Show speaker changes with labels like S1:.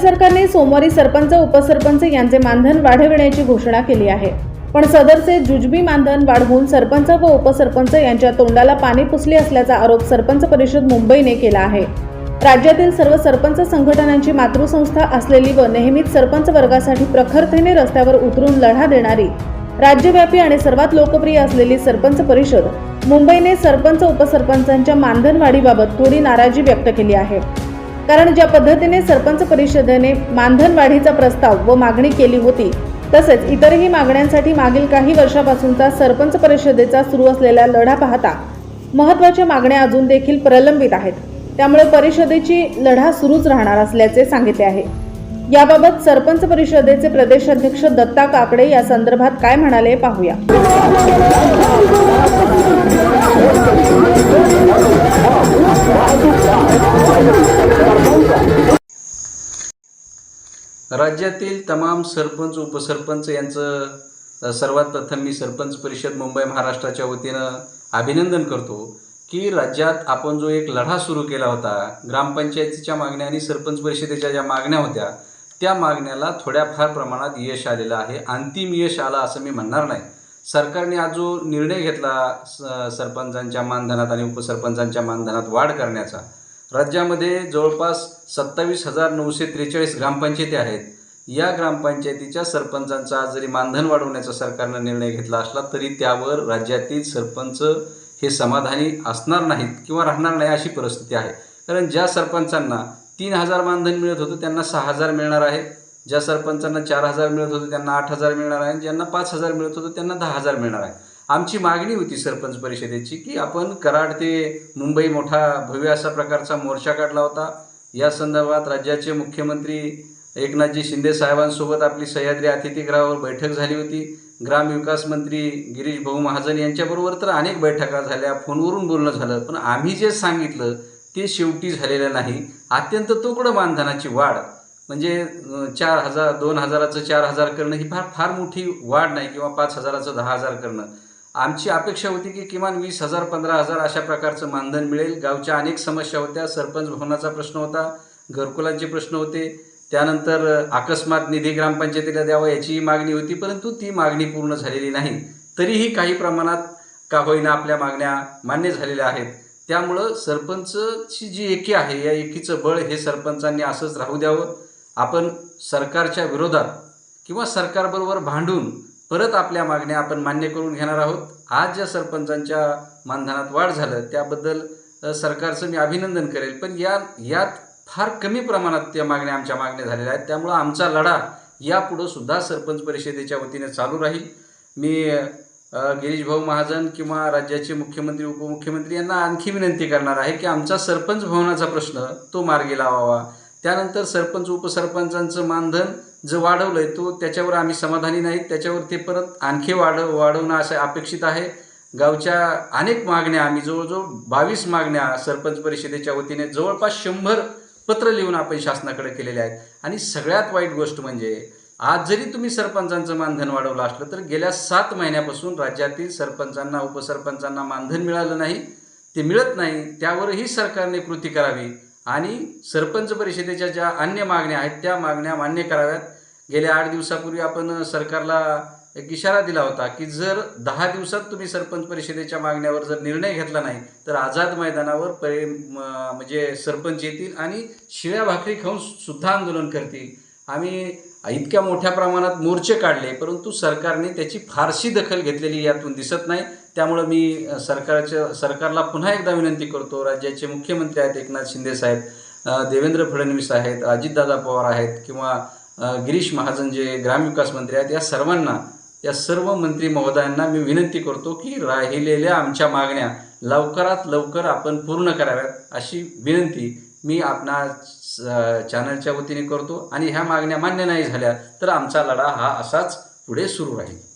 S1: सरकारने सोमवारी सरपंच उपसरपंच यांचे मानधन वाढविण्याची घोषणा केली आहे. पण सदरचे जुजबी मानधन वाढवून सरपंच व उपसरपंच यांच्या तोंडाला पाणी पुसले असल्याचा आरोप सरपंच परिषद मुंबईने केला आहे. राज्यातील सर्व सरपंच संघटनांची मातृसंस्था असलेली व नेहमीच सरपंच वर्गासाठी प्रखरतेने रस्त्यावर उतरून लढा देणारी राज्यव्यापी आणि सर्वात लोकप्रिय असलेली सरपंच परिषद मुंबईने सरपंच उपसरपंचांच्या मानधन वाढीबाबत थोडी नाराजी व्यक्त केली आहे. कारण ज्या पद्धतीने सरपंच परिषदेने मानधन वाढीचा प्रस्ताव व मागणी केली होती तसेच इतरही मागण्यांसाठी मागील काही वर्षापासूनचा सरपंच परिषदेचा सुरू असलेला लढा पाहता महत्त्वाच्या मागण्या अजून देखील प्रलंबित आहेत. त्यामुळे परिषदेची लढा सुरूच राहणार असल्याचे सांगितले आहे. याबाबत सरपंच परिषदेचे प्रदेशाध्यक्ष दत्ता काकडे या संदर्भात काय म्हणाले पाहूया.
S2: राज्यातील तमाम सरपंच उपसरपंच यांचं सर्वात प्रथम मी सरपंच परिषद मुंबई महाराष्ट्राच्या वतीनं अभिनंदन करतो की राज्यात आपण जो एक लढा सुरू केला होता ग्रामपंचायतीच्या मागण्या आणि सरपंच परिषदेच्या ज्या मागण्या होत्या त्या मागण्याला थोड्याफार प्रमाणात यश आलेलं आहे. अंतिम यश आलं असं मी म्हणणार नाही. सरकारने आज जो निर्णय घेतला स- सरपंचांच्या मानधनात आणि उपसरपंचांच्या मानधनात वाढ करण्याचा राज्यामध्ये जवळपास सत्तावीस हजार नऊशे त्रेचाळीस ग्रामपंचायती आहेत. या ग्रामपंचायतीच्या सरपंचांचा जरी मानधन वाढवण्याचा सरकारनं निर्णय घेतला असला तरी त्यावर राज्यातील सरपंच हे समाधानी असणार नाहीत किंवा राहणार नाही अशी परिस्थिती आहे. कारण ज्या सरपंचांना तीन हजार मानधन मिळत होतं त्यांना सहा हजार मिळणार आहे. ज्या सरपंचांना चार हजार मिळत होतं त्यांना आठ हजार मिळणार आहे. ज्यांना पाच हजार मिळत होतं त्यांना दहा हजार मिळणार आहे. आमची मागणी होती सरपंच परिषदेची की आपण कराड ते मुंबई मोठा भव्य असा प्रकारचा मोर्चा काढला होता. या संदर्भात राज्याचे मुख्यमंत्री एकनाथजी शिंदे साहेबांसोबत आपली सह्याद्री अतिथीगृहावर बैठक झाली होती. ग्रामविकास मंत्री गिरीश भाऊ महाजन यांच्याबरोबर तर अनेक बैठका झाल्या. फोनवरून बोलणं झालं. पण आम्ही जे सांगितलं ते शेवटी झालेलं नाही. अत्यंत तुकडं मानधनाची वाढ. म्हणजे चार हजार दोन हजाराचं चार हजार करणं ही फार फार मोठी वाढ नाही किंवा पाच हजाराचं दहा हजार करणं. आमची अपेक्षा होती की किमान वीस हजार पंधरा हजार अशा प्रकारचं मानधन मिळेल. गावच्या अनेक समस्या होत्या. सरपंच भवनाचा प्रश्न होता घरकुलांचे प्रश्न होते. त्यानंतर अकस्मात निधी ग्रामपंचायतीला द्यावा याचीही मागणी होती परंतु ती मागणी पूर्ण झालेली नाही. तरीही काही प्रमाणात का होईना आपल्या मागण्या मान्य झालेल्या आहेत. त्यामुळं सरपंचची जी एकी आहे या एकीचं बळ हे सरपंचांनी असंच राहू द्यावं. आपण सरकारच्या विरोधात किंवा सरकारबरोबर भांडून परत आपल्या मागण्या आपण मान्य करून घेणार आहोत. आज ज्या सरपंचांच्या मानधनात वाढ झालं त्याबद्दल सरकारचं मी अभिनंदन करेल. पण या यात फार कमी प्रमाणात त्या मागण्या आमच्या मागण्या झालेल्या आहेत. त्यामुळं आमचा लढा यापुढं सुद्धा सरपंच परिषदेच्या वतीने चालू राहील. मी गिरीशभाऊ गिरीश भाऊ महाजन किंवा राज्याचे मुख्यमंत्री उपमुख्यमंत्री यांना आणखी विनंती करणार आहे की आमचा सरपंच भवनाचा प्रश्न तो मार्गी लावावा. त्यानंतर सरपंच उपसरपंचांचं मानधन जो वाढवलं आहे तो त्याच्यावर आम्ही समाधानी नाही. त्याच्यावर ते परत आणखी वाढव वाढवणं असं अपेक्षित आहे. गावच्या अनेक मागण्या आम्ही जवळजवळ बावीस मागण्या सरपंच परिषदेच्या वतीने जवळपास शंभर पत्र लिहून आपण शासनाकडे केलेले आहेत. आणि सगळ्यात वाईट गोष्ट म्हणजे आज जरी तुम्ही सरपंचांचं मानधन वाढवलं असलं तर गेल्या सात महिन्यापासून राज्यातील सरपंचांना उपसरपंचांना मानधन मिळालं नाही ते मिळत नाही. त्यावरही सरकारने कृती करावी. आणि सरपंच परिषदेच्या ज्या अन्य मागण्या आहेत त्या मागण्या मान्य कराव्यात. गेल्या आठ दिवसापूर्वी आपण सरकारला एक इशारा दिला होता की जर दहा दिवसात तुम्ही सरपंच परिषदेच्या मागण्यावर जर निर्णय घेतला नाही तर आझाद मैदानावर परि म्हणजे सरपंच येतील आणि शिळ्या भाकरी खाऊन सुद्धा आंदोलन करतील. आम्ही इतक्या मोठ्या प्रमाणात मोर्चे काढले परंतु सरकारने त्याची फारशी दखल घेतलेली यातून दिसत नाही. त्यामुळं मी सरकारच्या सरकारला पुन्हा एकदा विनंती करतो राज्याचे मुख्यमंत्री आहेत एकनाथ शिंदे साहेब देवेंद्र फडणवीस आहेत अजितदादा पवार आहेत किंवा गिरीश महाजन जे ग्रामविकास मंत्री आहेत या सर्वांना या सर्व मंत्री महोदयांना मी विनंती करतो की राहिलेल्या आमच्या मागण्या लवकरात लवकर आपण पूर्ण कराव्यात अशी विनंती मी आपणा चॅनलच्या वतीने करतो. आणि ह्या मागण्या मान्य नाही झाल्या तर आमचा लढा हा असाच पुढे सुरू राहील.